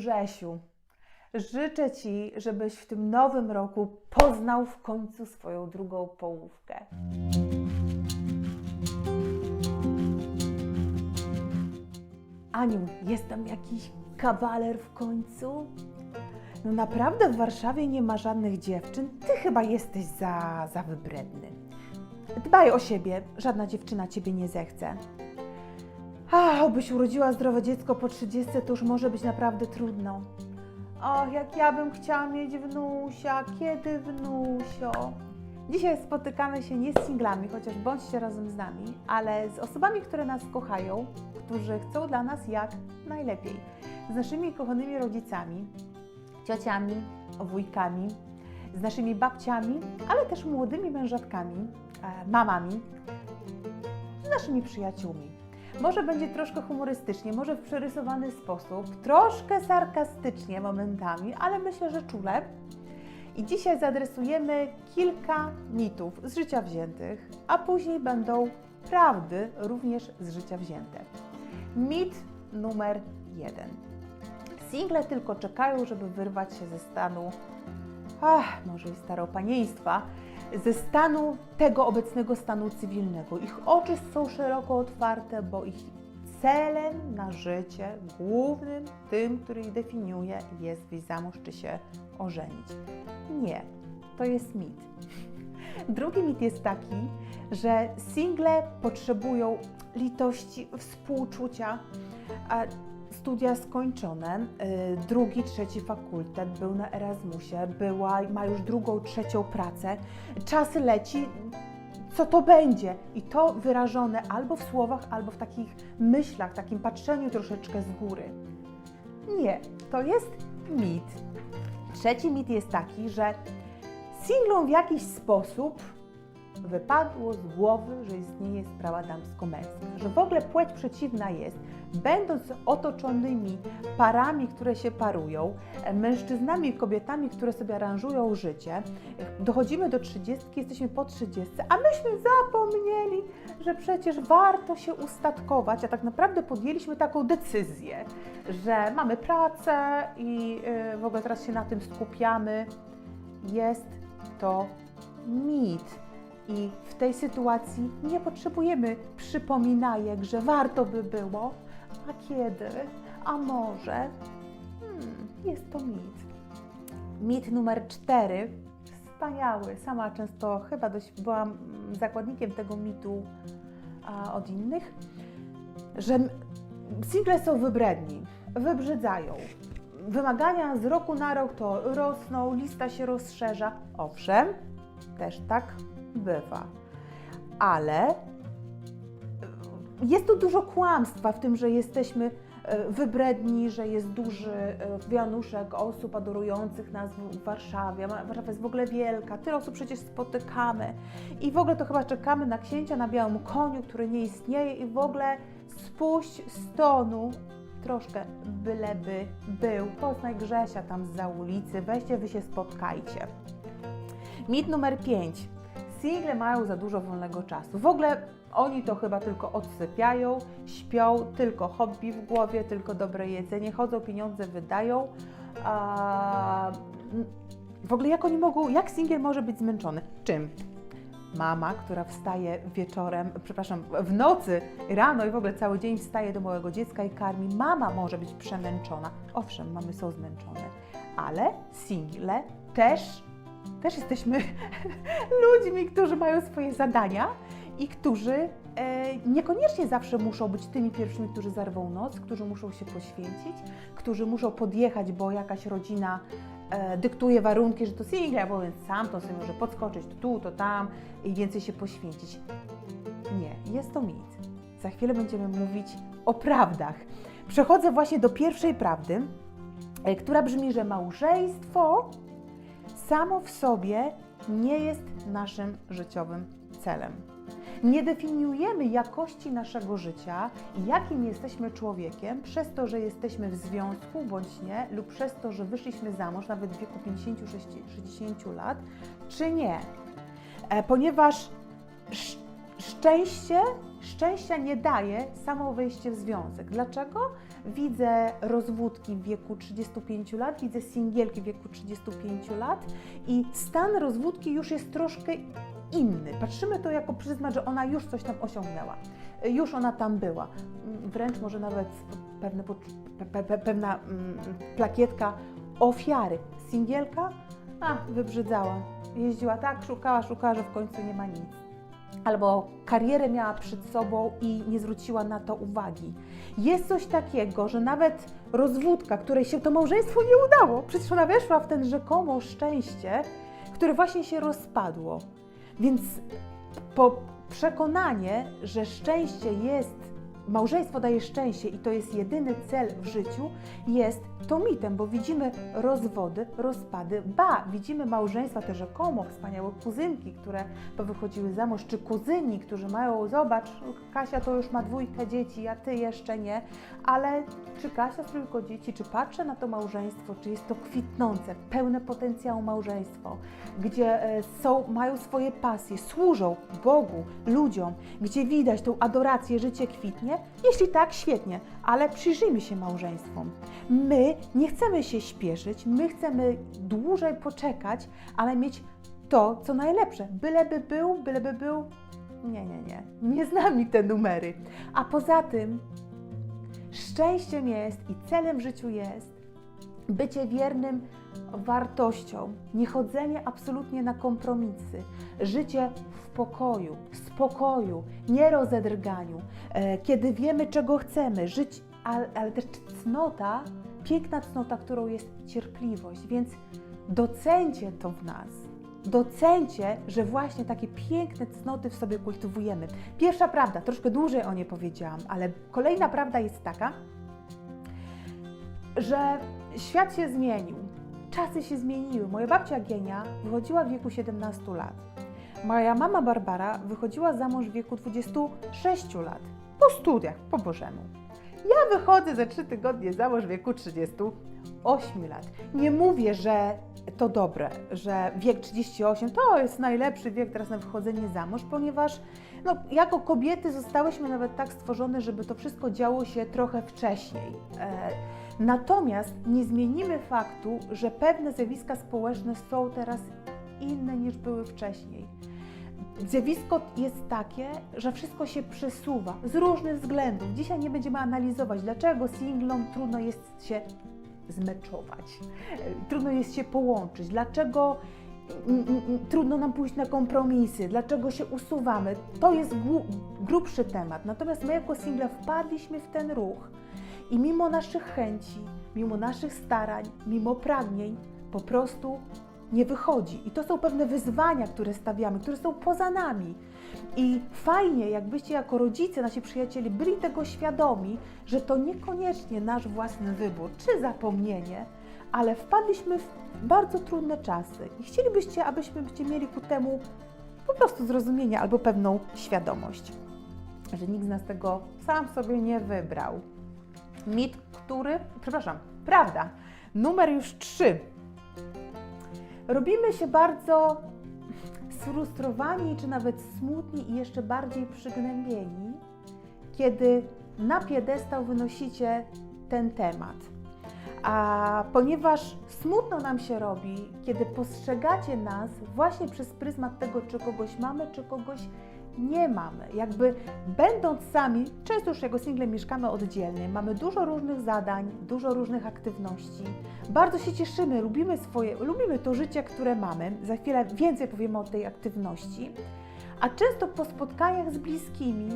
Grzesiu, życzę Ci, żebyś w tym nowym roku poznał w końcu swoją drugą połówkę. Aniu, jest tam jakiś kawaler w końcu? No naprawdę w Warszawie nie ma żadnych dziewczyn. Ty chyba jesteś za, za wybredny. Dbaj o siebie, żadna dziewczyna ciebie nie zechce. Ach, obyś urodziła zdrowe dziecko po 30, to już może być naprawdę trudno. Och, jak ja bym chciała mieć wnusia, kiedy wnusio? Dzisiaj spotykamy się nie z singlami, chociaż bądźcie razem z nami, ale z osobami, które nas kochają, którzy chcą dla nas jak najlepiej. Z naszymi kochanymi rodzicami, ciociami, wujkami, z naszymi babciami, ale też młodymi mężatkami, e, mamami, z naszymi przyjaciółmi. Może będzie troszkę humorystycznie, może w przerysowany sposób, troszkę sarkastycznie momentami, ale myślę, że czule. I dzisiaj zaadresujemy kilka mitów z życia wziętych, a później będą prawdy również z życia wzięte. Mit numer jeden. Single tylko czekają, żeby wyrwać się ze stanu, ach, może i staropanieństwa, ze stanu tego obecnego stanu cywilnego. Ich oczy są szeroko otwarte, bo ich celem na życie, głównym, tym, który ich definiuje, jest wyjść za mąż czy się ożenić. Nie, to jest mit. Drugi mit jest taki, że single potrzebują litości, współczucia, studia skończone, y, drugi, trzeci fakultet, był na Erasmusie, była, ma już drugą, trzecią pracę. Czas leci, co to będzie? I to wyrażone albo w słowach, albo w takich myślach, takim patrzeniu troszeczkę z góry. Nie, to jest mit. Trzeci mit jest taki, że singlom w jakiś sposób wypadło z głowy, że istnieje sprawa damsko-męska, że w ogóle płeć przeciwna jest, będąc otoczonymi parami, które się parują, mężczyznami i kobietami, które sobie aranżują życie, dochodzimy do 30, jesteśmy po 30, a myśmy zapomnieli, że przecież warto się ustatkować, a tak naprawdę podjęliśmy taką decyzję, że mamy pracę i yy, w ogóle teraz się na tym skupiamy. Jest to mit. I w tej sytuacji nie potrzebujemy przypominajek, że warto by było, a kiedy, a może. Hmm, jest to mit. Mit numer cztery, wspaniały. Sama często chyba dość byłam mm, zakładnikiem tego mitu a, od innych, że single są wybredni, wybrzydzają. Wymagania z roku na rok to rosną, lista się rozszerza. Owszem, też tak bywa. Ale jest tu dużo kłamstwa w tym, że jesteśmy e, wybredni, że jest duży e, wianuszek osób adorujących nas w Warszawie. Warszawa jest w ogóle wielka, tyle osób przecież spotykamy. I w ogóle to chyba czekamy na księcia na białym koniu, który nie istnieje i w ogóle spuść z tonu troszkę byleby był. Poznaj Grzesia tam z za ulicy, weźcie, wy się spotkajcie. Mit numer 5. Single mają za dużo wolnego czasu. W ogóle oni to chyba tylko odsypiają, śpią, tylko hobby w głowie, tylko dobre jedzenie, chodzą, pieniądze wydają. A, w ogóle jak oni mogą, jak singiel może być zmęczony? Czym? Mama, która wstaje wieczorem, przepraszam, w nocy, rano i w ogóle cały dzień wstaje do małego dziecka i karmi. Mama może być przemęczona. Owszem, mamy są zmęczone, ale single też, też jesteśmy ludźmi, którzy mają swoje zadania i którzy e, niekoniecznie zawsze muszą być tymi pierwszymi, którzy zarwą noc, którzy muszą się poświęcić, którzy muszą podjechać, bo jakaś rodzina e, dyktuje warunki, że to single, bo więc sam to sobie może podskoczyć to tu, to tam i więcej się poświęcić. Nie, jest to mit. Za chwilę będziemy mówić o prawdach. Przechodzę właśnie do pierwszej prawdy, e, która brzmi, że małżeństwo samo w sobie nie jest naszym życiowym celem. Nie definiujemy jakości naszego życia jakim jesteśmy człowiekiem przez to, że jesteśmy w związku bądź nie, lub przez to, że wyszliśmy za mąż nawet w wieku 50-60 lat, czy nie. E, ponieważ sz- szczęście, szczęścia nie daje samo wejście w związek. Dlaczego? Widzę rozwódki w wieku 35 lat, widzę singielki w wieku 35 lat i stan rozwódki już jest troszkę inny. Patrzymy to jako przyzmat, że ona już coś tam osiągnęła, już ona tam była. Wręcz może nawet pewne, pewna mm, plakietka ofiary. Singielka? A, wybrzydzała. Jeździła tak, szukała, szukała, że w końcu nie ma nic. Albo karierę miała przed sobą i nie zwróciła na to uwagi. Jest coś takiego, że nawet rozwódka, której się to małżeństwo nie udało, przecież ona weszła w ten rzekomo szczęście, które właśnie się rozpadło. Więc po przekonanie, że szczęście jest, małżeństwo daje szczęście i to jest jedyny cel w życiu, jest to mitem, bo widzimy rozwody, rozpady, ba, widzimy małżeństwa te rzekomo wspaniałe kuzynki, które powychodziły za mąż, czy kuzyni, którzy mają, zobacz, Kasia to już ma dwójkę dzieci, a ty jeszcze nie, ale czy Kasia z trójką dzieci, czy patrzę na to małżeństwo, czy jest to kwitnące, pełne potencjału małżeństwo, gdzie e, są, mają swoje pasje, służą Bogu, ludziom, gdzie widać tą adorację, życie kwitnie? Jeśli tak, świetnie, ale przyjrzyjmy się małżeństwom. My nie chcemy się śpieszyć, my chcemy dłużej poczekać, ale mieć to, co najlepsze. Byleby był, byleby był. Nie, nie, nie. Nie z nami te numery. A poza tym, szczęściem jest i celem w życiu jest bycie wiernym wartościom, niechodzenie absolutnie na kompromisy, życie w pokoju, spokoju, nie rozedrganiu, e, kiedy wiemy, czego chcemy, żyć, ale, ale też cnota, piękna cnota, którą jest cierpliwość, więc docencie to w nas. Docencie, że właśnie takie piękne cnoty w sobie kultywujemy. Pierwsza prawda, troszkę dłużej o nie powiedziałam, ale kolejna prawda jest taka, że świat się zmienił, czasy się zmieniły. Moja babcia Gienia wychodziła w wieku 17 lat. Moja mama Barbara wychodziła za mąż w wieku 26 lat. Po studiach, po Bożemu. Ja wychodzę za 3 tygodnie za mąż w wieku 38 lat. Nie mówię, że to dobre, że wiek 38 to jest najlepszy wiek teraz na wychodzenie za mąż, ponieważ no, jako kobiety zostałyśmy nawet tak stworzone, żeby to wszystko działo się trochę wcześniej. E, Natomiast nie zmienimy faktu, że pewne zjawiska społeczne są teraz inne niż były wcześniej. Zjawisko jest takie, że wszystko się przesuwa z różnych względów. Dzisiaj nie będziemy analizować, dlaczego singlom trudno jest się zmeczować, trudno jest się połączyć, dlaczego trudno nam pójść na kompromisy, dlaczego się usuwamy. To jest grubszy temat. Natomiast my jako single wpadliśmy w ten ruch i mimo naszych chęci, mimo naszych starań, mimo pragnień, po prostu nie wychodzi. I to są pewne wyzwania, które stawiamy, które są poza nami. I fajnie, jakbyście jako rodzice, nasi przyjaciele byli tego świadomi, że to niekoniecznie nasz własny wybór czy zapomnienie, ale wpadliśmy w bardzo trudne czasy i chcielibyście, abyśmy mieli ku temu po prostu zrozumienie albo pewną świadomość, że nikt z nas tego sam sobie nie wybrał. Mit, który, przepraszam, prawda, numer już trzy. Robimy się bardzo sfrustrowani, czy nawet smutni i jeszcze bardziej przygnębieni, kiedy na piedestał wynosicie ten temat. A ponieważ smutno nam się robi, kiedy postrzegacie nas właśnie przez pryzmat tego, czy kogoś mamy, czy kogoś nie mamy. Jakby będąc sami, często już jako single mieszkamy oddzielnie, mamy dużo różnych zadań, dużo różnych aktywności. Bardzo się cieszymy, lubimy swoje, lubimy to życie, które mamy. Za chwilę więcej powiemy o tej aktywności. A często po spotkaniach z bliskimi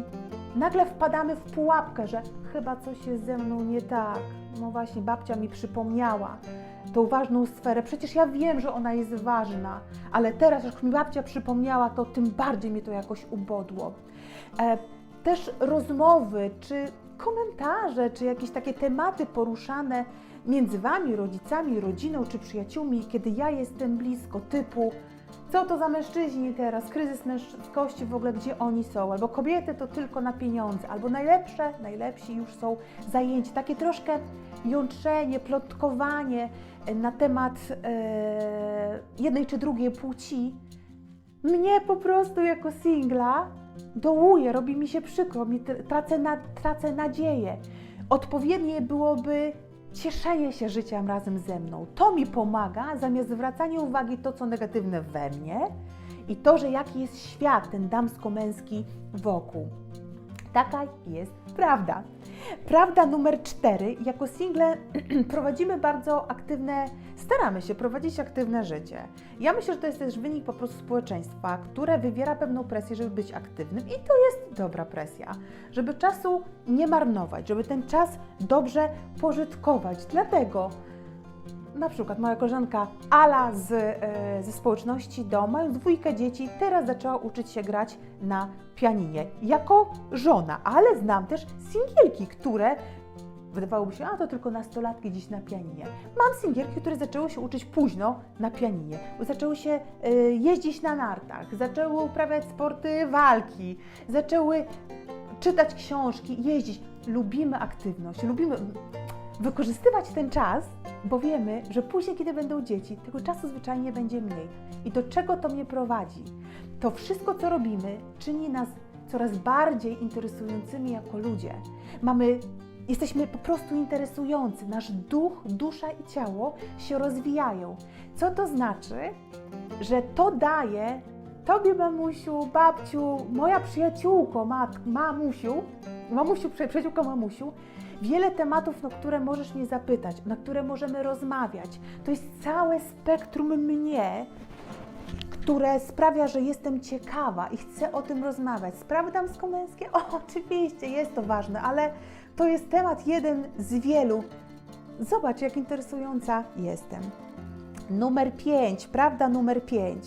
nagle wpadamy w pułapkę, że chyba coś jest ze mną nie tak. No właśnie, babcia mi przypomniała tą ważną sferę. Przecież ja wiem, że ona jest ważna, ale teraz, jak mi babcia przypomniała, to tym bardziej mnie to jakoś ubodło. E, też rozmowy, czy komentarze, czy jakieś takie tematy poruszane między Wami, rodzicami, rodziną czy przyjaciółmi, kiedy ja jestem blisko, typu co to za mężczyźni teraz, kryzys męskości w ogóle, gdzie oni są, albo kobiety to tylko na pieniądze, albo najlepsze, najlepsi już są zajęci. Takie troszkę jątrzenie, plotkowanie na temat e, jednej czy drugiej płci mnie po prostu jako singla dołuję, robi mi się przykro, mi tr- tracę, na, tracę nadzieję. Odpowiednie byłoby cieszenie się życiem razem ze mną. To mi pomaga, zamiast zwracania uwagi to, co negatywne we mnie i to, że jaki jest świat, ten damsko-męski wokół. Taka jest prawda. Prawda numer cztery. Jako single prowadzimy bardzo aktywne, staramy się prowadzić aktywne życie. Ja myślę, że to jest też wynik po prostu społeczeństwa, które wywiera pewną presję, żeby być aktywnym i to jest dobra presja, żeby czasu nie marnować, żeby ten czas dobrze pożytkować. Dlatego na przykład moja koleżanka Ala z, e, ze społeczności do, mając dwójkę dzieci, teraz zaczęła uczyć się grać na pianinie jako żona, ale znam też singielki, które wydawałoby się, a to tylko nastolatki dziś na pianinie. Mam singielki, które zaczęły się uczyć późno na pianinie, zaczęły się e, jeździć na nartach, zaczęły uprawiać sporty walki, zaczęły czytać książki, jeździć. Lubimy aktywność, lubimy wykorzystywać ten czas, bo wiemy, że później, kiedy będą dzieci, tego czasu zwyczajnie będzie mniej. I do czego to mnie prowadzi? To wszystko, co robimy, czyni nas coraz bardziej interesującymi jako ludzie. Mamy, jesteśmy po prostu interesujący. Nasz duch, dusza i ciało się rozwijają. Co to znaczy? Że to daje Tobie, mamusiu, babciu, moja przyjaciółko, mat, mamusiu, mamusiu, przy- przyjaciółko mamusiu, wiele tematów, na które możesz mnie zapytać, na które możemy rozmawiać. To jest całe spektrum mnie, które sprawia, że jestem ciekawa i chcę o tym rozmawiać. Sprawy damsko-męskie? O, oczywiście, jest to ważne, ale to jest temat jeden z wielu. Zobacz, jak interesująca jestem. Numer 5, prawda numer 5.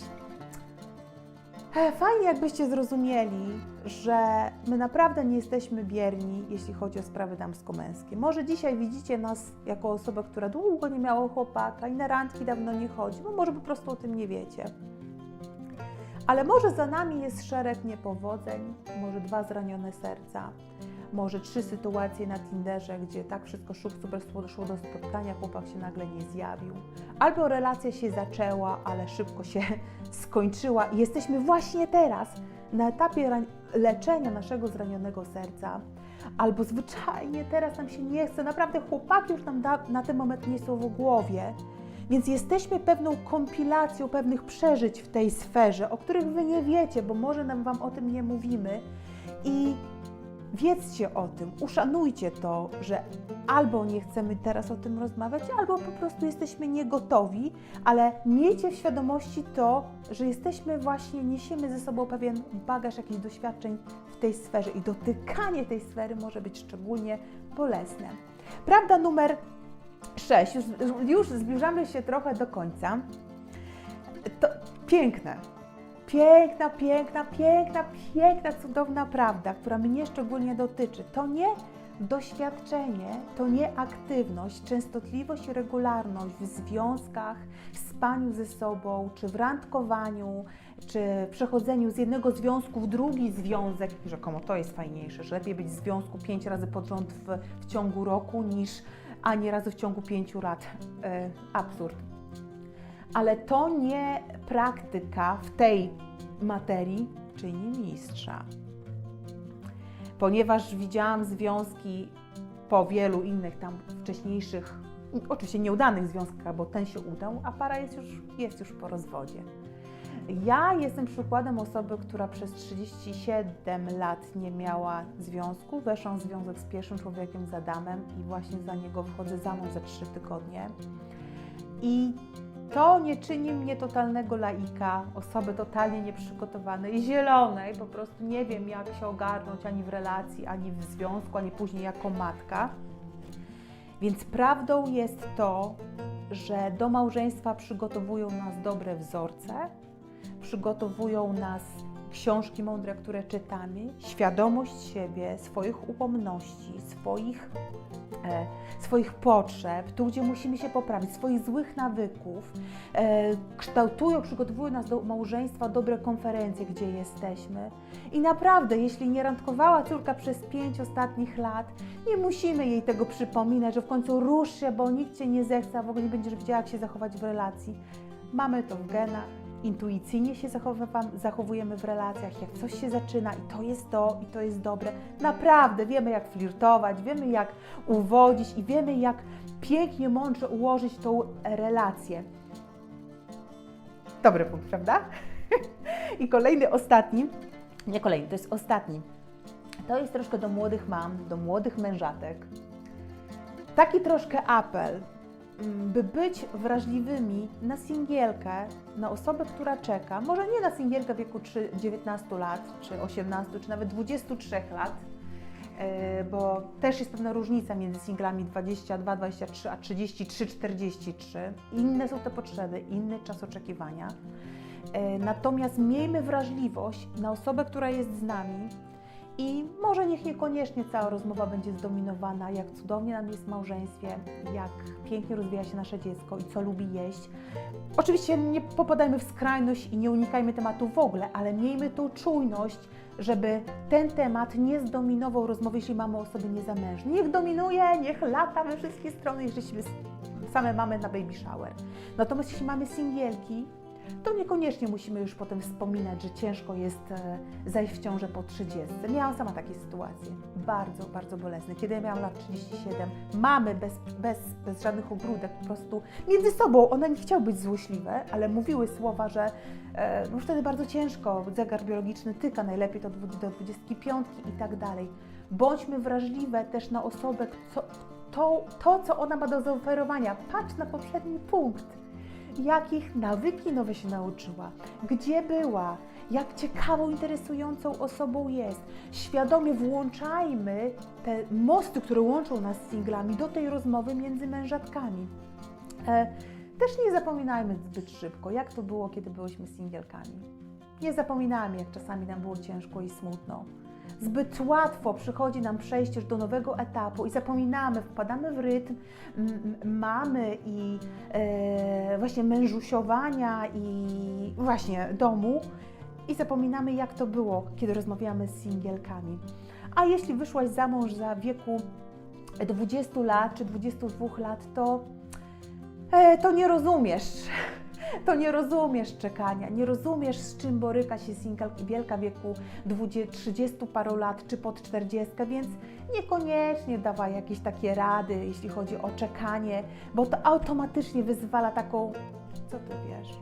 E, Fajnie, jakbyście zrozumieli, że my naprawdę nie jesteśmy bierni, jeśli chodzi o sprawy damsko-męskie. Może dzisiaj widzicie nas jako osobę, która długo nie miała chłopaka i na randki dawno nie chodzi, bo może po prostu o tym nie wiecie. Ale może za nami jest szereg niepowodzeń, może dwa zranione serca, może trzy sytuacje na Tinderze, gdzie tak wszystko szuk, super szło szło do spotkania, chłopak się nagle nie zjawił. Albo relacja się zaczęła, ale szybko się skończyła i jesteśmy właśnie teraz na etapie leczenia naszego zranionego serca. Albo zwyczajnie teraz nam się nie chce, naprawdę chłopaki już nam na ten moment nie są w głowie. Więc jesteśmy pewną kompilacją pewnych przeżyć w tej sferze, o których Wy nie wiecie, bo może nam Wam o tym nie mówimy. I wiedzcie o tym, uszanujcie to, że albo nie chcemy teraz o tym rozmawiać, albo po prostu jesteśmy niegotowi, ale miejcie w świadomości to, że jesteśmy właśnie, niesiemy ze sobą pewien bagaż jakichś doświadczeń w tej sferze i dotykanie tej sfery może być szczególnie bolesne. Prawda numer 6, już, już zbliżamy się trochę do końca. To piękne, piękna, piękna, piękna, piękna, cudowna prawda, która mnie szczególnie dotyczy. To nie doświadczenie, to nie aktywność, częstotliwość i regularność w związkach, w spaniu ze sobą, czy w randkowaniu, czy w przechodzeniu z jednego związku w drugi związek. Rzekomo to jest fajniejsze, że lepiej być w związku pięć razy pod rząd w, w ciągu roku niż ani razu w ciągu pięciu lat. E, absurd ale to nie praktyka w tej materii czyni mistrza. Ponieważ widziałam związki po wielu innych tam wcześniejszych, oczywiście nieudanych związkach, bo ten się udał, a para jest już, jest już po rozwodzie. Ja jestem przykładem osoby, która przez 37 lat nie miała związku. Weszłam w związek z pierwszym człowiekiem, z Adamem i właśnie za niego wychodzę za mąż za 3 tygodnie. I to nie czyni mnie totalnego laika, osoby totalnie nieprzygotowanej, zielonej, po prostu nie wiem jak się ogarnąć ani w relacji, ani w związku, ani później jako matka. Więc prawdą jest to, że do małżeństwa przygotowują nas dobre wzorce, przygotowują nas książki mądre, które czytamy, świadomość siebie, swoich upomności, swoich e, swoich potrzeb, tu gdzie musimy się poprawić, swoich złych nawyków, e, kształtują, przygotowują nas do małżeństwa dobre konferencje, gdzie jesteśmy. I naprawdę, jeśli nie randkowała córka przez pięć ostatnich lat, nie musimy jej tego przypominać, że w końcu rusz się, bo nikt cię nie zechce, a w ogóle nie będziesz wiedziała, jak się zachować w relacji. Mamy to w genach intuicyjnie się zachowujemy w relacjach, jak coś się zaczyna i to jest to, i to jest dobre. Naprawdę wiemy, jak flirtować, wiemy, jak uwodzić i wiemy, jak pięknie, mądrze ułożyć tą relację. Dobry punkt, prawda? I kolejny, ostatni, nie kolejny, to jest ostatni. To jest troszkę do młodych mam, do młodych mężatek. Taki troszkę apel, by być wrażliwymi na singielkę, na osobę, która czeka, może nie na singielkę w wieku trzy- 19 lat, czy 18, czy nawet 23 lat, e, bo też jest pewna różnica między singlami 22, 23, a 33, 43. Inne są te potrzeby, inny czas oczekiwania. E, Natomiast miejmy wrażliwość na osobę, która jest z nami i może niech niekoniecznie cała rozmowa będzie zdominowana, jak cudownie nam jest w małżeństwie, jak pięknie rozwija się nasze dziecko i co lubi jeść. Oczywiście nie popadajmy w skrajność i nie unikajmy tematu w ogóle, ale miejmy tą czujność, żeby ten temat nie zdominował rozmowy, jeśli mamy osoby niezamężne. Niech dominuje, niech lata we wszystkie strony, jeżeli same mamy na baby shower. Natomiast jeśli mamy singielki, to niekoniecznie musimy już potem wspominać, że ciężko jest e, zajść w ciążę po 30. Miałam sama takie sytuacje, bardzo, bardzo bolesne. Kiedy ja miałam lat 37, mamy bez, bez, bez żadnych ogródek, po prostu między sobą, one nie chciały być złośliwe, ale mówiły słowa, że e, no wtedy bardzo ciężko, zegar biologiczny tyka, najlepiej to do 25 i tak dalej. Bądźmy wrażliwe też na osobę, co, to, to, co ona ma do zaoferowania. Patrz na poprzedni punkt jakich nawyki nowe się nauczyła, gdzie była, jak ciekawą, interesującą osobą jest. Świadomie włączajmy te mosty, które łączą nas z singlami, do tej rozmowy między mężatkami. E, też nie zapominajmy zbyt szybko, jak to było, kiedy byłyśmy singielkami. Nie zapominajmy, jak czasami nam było ciężko i smutno. Zbyt łatwo przychodzi nam przejście do nowego etapu i zapominamy, wpadamy w rytm mamy i e, właśnie mężusiowania i właśnie domu i zapominamy, jak to było, kiedy rozmawiamy z singielkami. A jeśli wyszłaś za mąż za wieku 20 lat czy 22 lat, to, e, to nie rozumiesz. To nie rozumiesz czekania, nie rozumiesz z czym boryka się singielka wieku 20, 30 paru lat czy pod 40, więc niekoniecznie dawaj jakieś takie rady, jeśli chodzi o czekanie, bo to automatycznie wyzwala taką, co ty wiesz,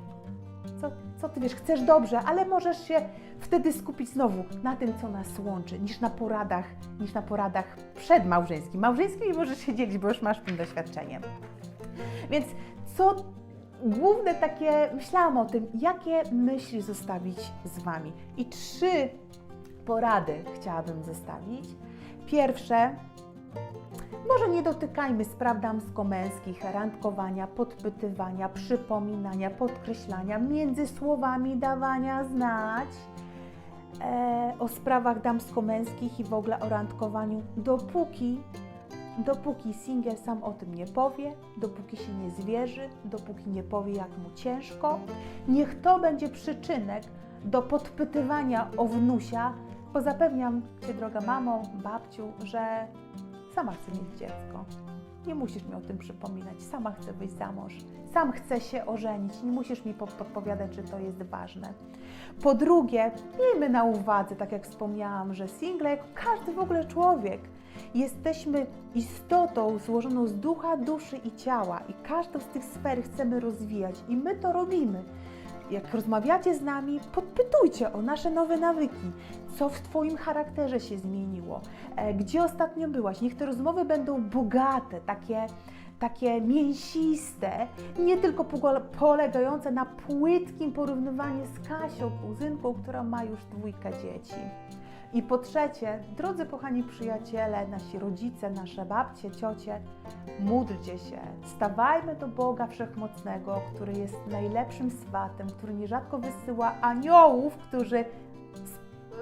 co, co ty wiesz, chcesz dobrze, ale możesz się wtedy skupić znowu na tym, co nas łączy, niż na poradach, niż na poradach przedmałżeńskich. Małżeńskimi możesz się dzielić, bo już masz w tym doświadczenie. Więc co główne takie, myślałam o tym, jakie myśli zostawić z Wami. I trzy porady chciałabym zostawić. Pierwsze, może nie dotykajmy spraw damsko-męskich, randkowania, podpytywania, przypominania, podkreślania, między słowami dawania znać e, o sprawach damsko-męskich i w ogóle o randkowaniu, dopóki Dopóki singiel sam o tym nie powie, dopóki się nie zwierzy, dopóki nie powie, jak mu ciężko, niech to będzie przyczynek do podpytywania o wnusia, bo zapewniam Cię, droga mamo, babciu, że sama chcę mieć dziecko. Nie musisz mi o tym przypominać, sama chcę wyjść za mąż, sam chcę się ożenić, nie musisz mi pod- podpowiadać, że to jest ważne. Po drugie, miejmy na uwadze, tak jak wspomniałam, że single, jak każdy w ogóle człowiek, Jesteśmy istotą złożoną z ducha, duszy i ciała i każdą z tych sfer chcemy rozwijać i my to robimy. Jak rozmawiacie z nami, podpytujcie o nasze nowe nawyki, co w Twoim charakterze się zmieniło, e, gdzie ostatnio byłaś. Niech te rozmowy będą bogate, takie, takie mięsiste, nie tylko polegające na płytkim porównywaniu z Kasią, kuzynką, która ma już dwójkę dzieci. I po trzecie, drodzy kochani przyjaciele, nasi rodzice, nasze babcie, ciocie, módlcie się, stawajmy do Boga Wszechmocnego, który jest najlepszym swatem, który nierzadko wysyła aniołów, którzy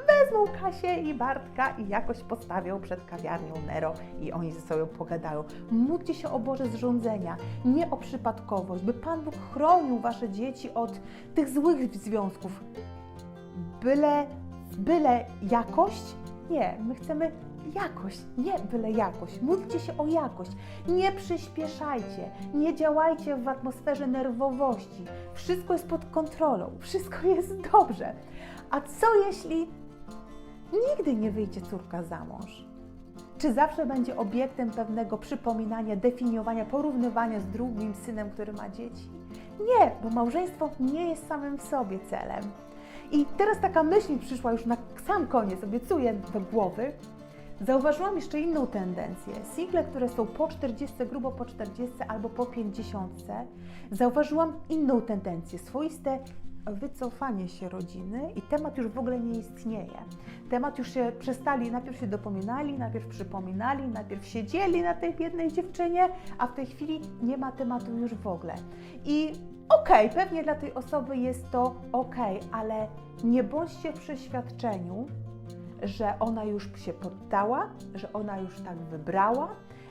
wezmą Kasię i Bartka i jakoś postawią przed kawiarnią Nero i oni ze sobą pogadają. Módlcie się o Boże zrządzenia, nie o przypadkowość, by Pan Bóg chronił Wasze dzieci od tych złych związków. Byle byle jakość? Nie, my chcemy jakość, nie byle jakość. Módlcie się o jakość. Nie przyspieszajcie, nie działajcie w atmosferze nerwowości. Wszystko jest pod kontrolą, wszystko jest dobrze. A co jeśli nigdy nie wyjdzie córka za mąż? Czy zawsze będzie obiektem pewnego przypominania, definiowania, porównywania z drugim synem, który ma dzieci? Nie, bo małżeństwo nie jest samym w sobie celem. I teraz taka myśl przyszła już na sam koniec, obiecuję do głowy. Zauważyłam jeszcze inną tendencję. Single, które są po 40, grubo po 40 albo po 50, zauważyłam inną tendencję, swoiste wycofanie się rodziny i temat już w ogóle nie istnieje. Temat już się przestali, najpierw się dopominali, najpierw przypominali, najpierw siedzieli na tej biednej dziewczynie, a w tej chwili nie ma tematu już w ogóle. I okej, pewnie dla tej osoby jest to okej, ale nie bądźcie w przeświadczeniu, że ona już się poddała, że ona już tak wybrała,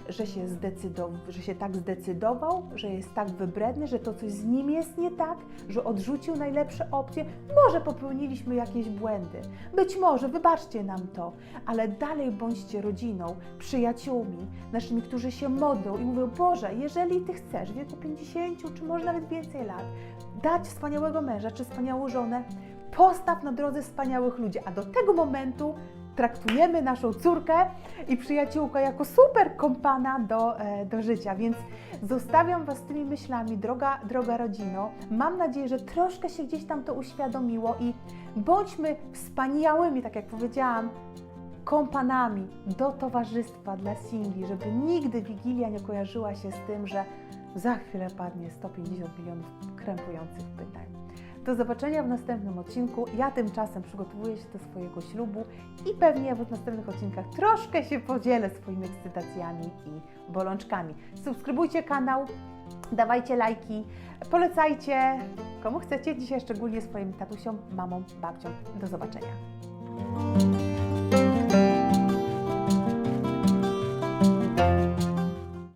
że się, zdecydował, że się tak zdecydował, że jest tak wybredny, że to coś z nim jest nie tak, że odrzucił najlepsze opcje. Może popełniliśmy jakieś błędy, być może, wybaczcie nam to, ale dalej bądźcie rodziną, przyjaciółmi, naszymi, którzy się modlą i mówią: Boże, jeżeli Ty chcesz w wieku 50 czy może nawet więcej lat dać wspaniałego męża czy wspaniałą żonę, postaw na drodze wspaniałych ludzi, a do tego momentu traktujemy naszą córkę i przyjaciółkę jako super kompana do, e, do życia. Więc zostawiam Was z tymi myślami, droga, droga rodzino. Mam nadzieję, że troszkę się gdzieś tam to uświadomiło i bądźmy wspaniałymi, tak jak powiedziałam, kompanami do towarzystwa dla singli, żeby nigdy Wigilia nie kojarzyła się z tym, że za chwilę padnie 150 milionów krępujących pytań. Do zobaczenia w następnym odcinku. Ja tymczasem przygotowuję się do swojego ślubu i pewnie w następnych odcinkach troszkę się podzielę swoimi ekscytacjami i bolączkami. Subskrybujcie kanał, dawajcie lajki, polecajcie komu chcecie, dzisiaj szczególnie swoim tatusiom, mamom, babciom. Do zobaczenia.